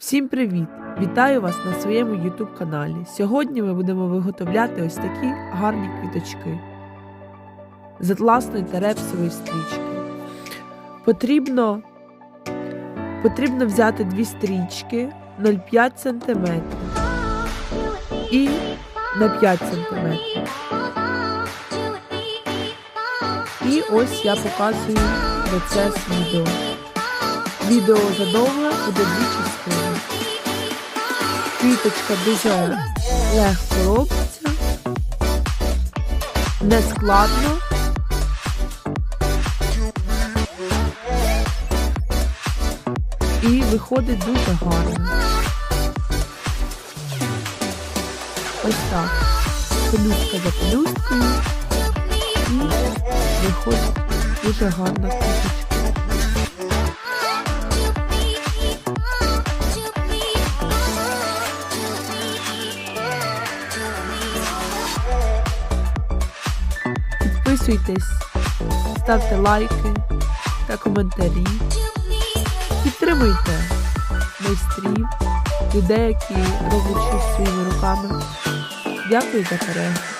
Всім привіт! Вітаю вас на своєму YouTube каналі. Сьогодні ми будемо виготовляти ось такі гарні квіточки з атласної та репсової стрічки. Потрібно, потрібно взяти дві стрічки 0,5 см і на 5 см. І ось я показую процес відео. Відео задовго буде дві частини. Квіточка дуже легко робиться, не складно. І виходить дуже гарно. Ось так. Пелюстка за пелюсткою. І виходить дуже гарна квіточка. Підписуйтесь, ставте лайки та коментарі. Підтримуйте майстрів, людей, які роблять щось своїми руками. Дякую за перегляд.